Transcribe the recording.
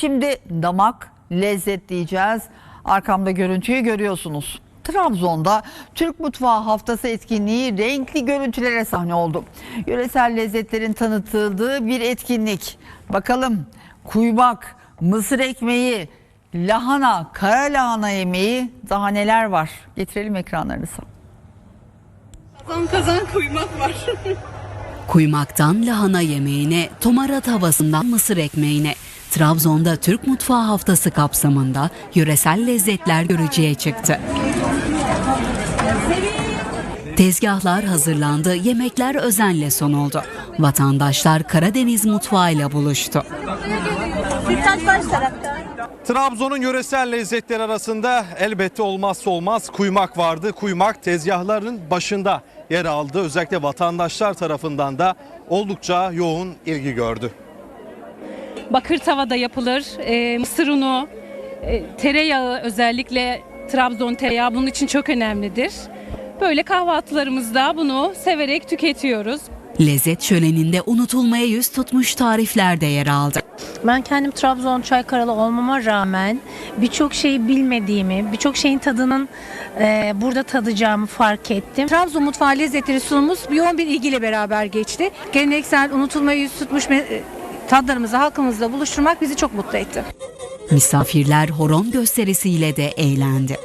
Şimdi damak, lezzet diyeceğiz. Arkamda görüntüyü görüyorsunuz. Trabzon'da Türk Mutfağı Haftası etkinliği renkli görüntülere sahne oldu. Yöresel lezzetlerin tanıtıldığı bir etkinlik. Bakalım kuymak, mısır ekmeği, lahana, kara lahana yemeği daha neler var? Getirelim ekranlarınıza. Kazan kazan kuymak var. Kuymaktan lahana yemeğine, tomara tavasından mısır ekmeğine. Trabzon'da Türk Mutfağı Haftası kapsamında yöresel lezzetler görücüye çıktı. Tezgahlar hazırlandı, yemekler özenle sunuldu. Vatandaşlar Karadeniz mutfağıyla buluştu. Trabzon'un yöresel lezzetleri arasında elbette olmazsa olmaz kuymak vardı. Kuymak tezgahların başında yer aldı. Özellikle vatandaşlar tarafından da oldukça yoğun ilgi gördü. Bakır tavada yapılır. Ee, mısır unu, e, tereyağı özellikle Trabzon tereyağı bunun için çok önemlidir. Böyle kahvaltılarımızda bunu severek tüketiyoruz. Lezzet şöleninde unutulmaya yüz tutmuş tarifler de yer aldı. Ben kendim Trabzon Çaykaralı olmama rağmen birçok şeyi bilmediğimi, birçok şeyin tadının e, burada tadacağımı fark ettim. Trabzon mutfağı lezzetleri sunumumuz yoğun bir ilgiyle beraber geçti. Geleneksel unutulmaya yüz tutmuş tadlarımızı halkımızla buluşturmak bizi çok mutlu etti. Misafirler horon gösterisiyle de eğlendi.